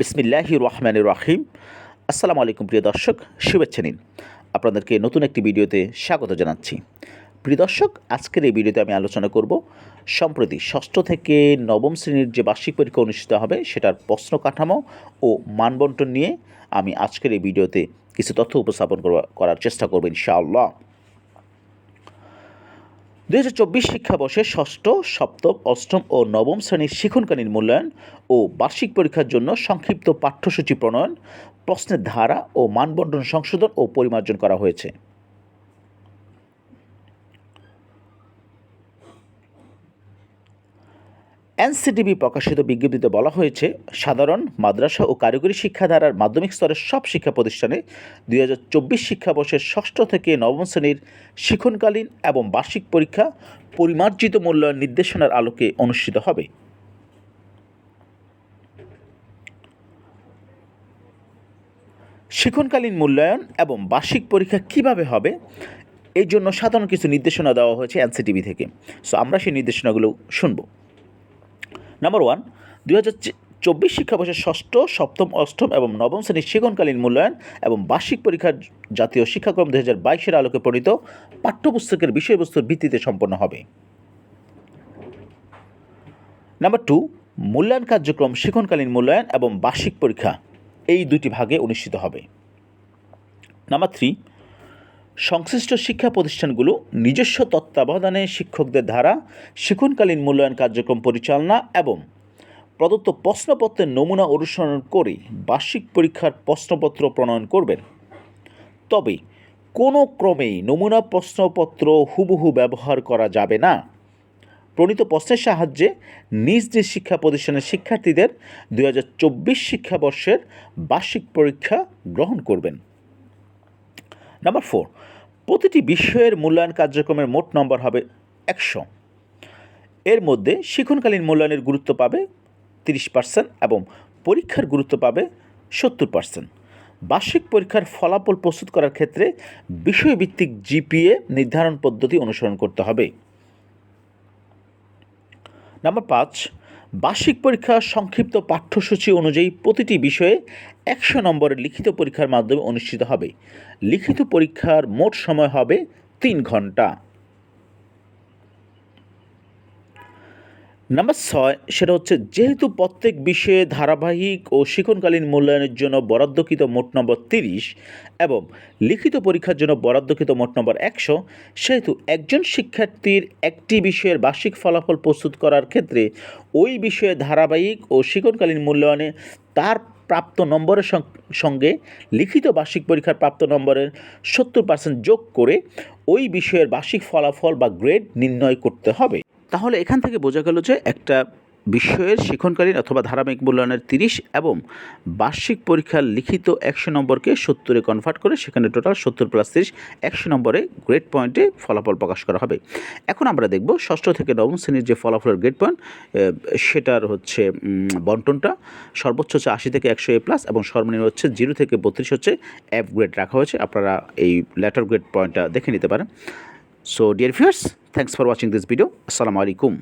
বিসমিল্লাহি রহমানুর রাহিম। আসসালামু আলাইকুম প্রিয় দর্শক, শুভেচ্ছা নিন। আপনাদেরকে নতুন একটি ভিডিওতে স্বাগত জানাচ্ছি। প্রিয় দর্শক, আজকের এই ভিডিওতে আমি আলোচনা করব সম্প্রতি ষষ্ঠ থেকে নবম শ্রেণির যে বার্ষিক পরীক্ষা অনুষ্ঠিত হবে, সেটার প্রশ্ন কাঠামো ও মানবন্টন নিয়ে আমি আজকের এই ভিডিওতে কিছু তথ্য উপস্থাপন করার চেষ্টা করব ইনশাআল্লাহ। দুই হাজার চব্বিশ শিক্ষাবর্ষে ষষ্ঠ, সপ্তম, অষ্টম ও নবম শ্রেণির শিক্ষণকালীন মূল্যায়ন ও বার্ষিক পরীক্ষার জন্য সংক্ষিপ্ত পাঠ্যসূচি প্রণয়ন, প্রশ্নের ধারা ও মানবন্টন সংশোধন ও পরিমার্জন করা হয়েছে। এনসিটিভি প্রকাশিত বিজ্ঞপ্তিতে বলা হয়েছে, সাধারণ মাদ্রাসা ও কারিগরি শিক্ষাধারার মাধ্যমিক স্তরের সব শিক্ষা প্রতিষ্ঠানে দুই হাজার চব্বিশ শিক্ষাবর্ষের ষষ্ঠ থেকে নবম শ্রেণির শিক্ষণকালীন এবং বার্ষিক পরীক্ষা পরিমার্জিত মূল্যায়ন নির্দেশনার আলোকে অনুষ্ঠিত হবে। শিক্ষণকালীন মূল্যায়ন এবং বার্ষিক পরীক্ষা কীভাবে হবে এই জন্য সাধারণ কিছু নির্দেশনা দেওয়া হয়েছে এনসিটিভি থেকে। সো আমরা সেই নির্দেশনাগুলো শুনব। নাম্বার ওয়ান দুই হাজার চব্বিশ শিক্ষাবর্ষের ষষ্ঠ, সপ্তম, অষ্টম এবং নবম শ্রেণির শিক্ষণকালীন মূল্যায়ন এবং বার্ষিক পরীক্ষার জাতীয় শিক্ষাক্রম দু হাজার বাইশের আলোকে প্রণীত পাঠ্যপুস্তকের বিষয়বস্তুর ভিত্তিতে সম্পন্ন হবে। নাম্বার টু মূল্যায়ন কার্যক্রম শিক্ষণকালীন মূল্যায়ন এবং বার্ষিক পরীক্ষা, এই দুটি ভাগে অনুষ্ঠিত হবে। নাম্বার থ্রি সংশ্লিষ্ট শিক্ষা প্রতিষ্ঠানগুলো নিজস্ব তত্ত্বাবধানে শিক্ষকদের ধারা শিক্ষণকালীন মূল্যায়ন কার্যক্রম পরিচালনা এবং প্রদত্ত প্রশ্নপত্রের নমুনা অনুসরণ করে বার্ষিক পরীক্ষার প্রশ্নপত্র প্রণয়ন করবেন। তবে কোনো ক্রমেই নমুনা প্রশ্নপত্র হুবহু ব্যবহার করা যাবে না। প্রণীত প্রশ্নের সাহায্যে নিজ নিজ শিক্ষা প্রতিষ্ঠানের শিক্ষার্থীদের দুই হাজার চব্বিশ শিক্ষাবর্ষের বার্ষিক পরীক্ষা গ্রহণ করবেন। নাম্বার ফোর প্রতিটি বিষয়ের মূল্যায়ন কার্যক্রমের মোট নম্বর হবে একশো। এর মধ্যে শিক্ষণকালীন মূল্যায়নের গুরুত্ব পাবে তিরিশ পার্সেন্ট এবং পরীক্ষার গুরুত্ব পাবে সত্তর পার্সেন্ট। বার্ষিক পরীক্ষার ফলাফল প্রস্তুত করার ক্ষেত্রে বিষয়ভিত্তিক জিপিএ নির্ধারণ পদ্ধতি অনুসরণ করতে হবে। নাম্বার পাঁচ বার্ষিক পরীক্ষা সংক্ষিপ্ত পাঠ্যসূচি অনুযায়ী প্রতিটি বিষয়ে একশো নম্বরের লিখিত পরীক্ষার মাধ্যমে অনুষ্ঠিত হবে। লিখিত পরীক্ষার মোট সময় হবে তিন ঘণ্টা। নাম্বার ছয়, সেটা হচ্ছে যেহেতু প্রত্যেক বিষয়ে ধারাবাহিক ও শিক্ষণকালীন মূল্যায়নের জন্য বরাদ্দকৃত মোট নম্বর তিরিশ এবং লিখিত পরীক্ষার জন্য বরাদ্দকৃত মোট নম্বর একশো, সেহেতু একজন শিক্ষার্থীর একটি বিষয়ের বার্ষিক ফলাফল প্রস্তুত করার ক্ষেত্রে ওই বিষয়ে ধারাবাহিক ও শিক্ষণকালীন মূল্যায়নে তার প্রাপ্ত নম্বরের সঙ্গে লিখিত বার্ষিক পরীক্ষার প্রাপ্ত নম্বরের সত্তর পার্সেন্ট যোগ করে ওই বিষয়ের বার্ষিক ফলাফল বা গ্রেড নির্ণয় করতে হবে। তাহলে এখান থেকে বোঝা গেল যে একটা বিষয়ের শিক্ষণকালীন অথবা ধারাবাহিক মূল্যায়নের তিরিশ এবং বার্ষিক পরীক্ষার লিখিত একশো নম্বরকে সত্তরে কনভার্ট করে সেখানে টোটাল সত্তর প্লাস তিরিশ একশো নম্বরে গ্রেড পয়েন্টে ফলাফল প্রকাশ করা হবে। এখন আমরা দেখব ষষ্ঠ থেকে নবম শ্রেণির যে ফলাফলের গ্রেড পয়েন্ট সেটার হচ্ছে বন্টনটা। সর্বোচ্চ হচ্ছে আশি থেকে একশো এ প্লাস এবং সর্বনিম্ন হচ্ছে জিরো থেকে বত্রিশ হচ্ছে এফ গ্রেড রাখা হয়েছে। আপনারা এই লেটার গ্রেড পয়েন্টটা দেখে নিতে পারেন। So dear viewers thanks for watching this video আসসালামু আলাইকুম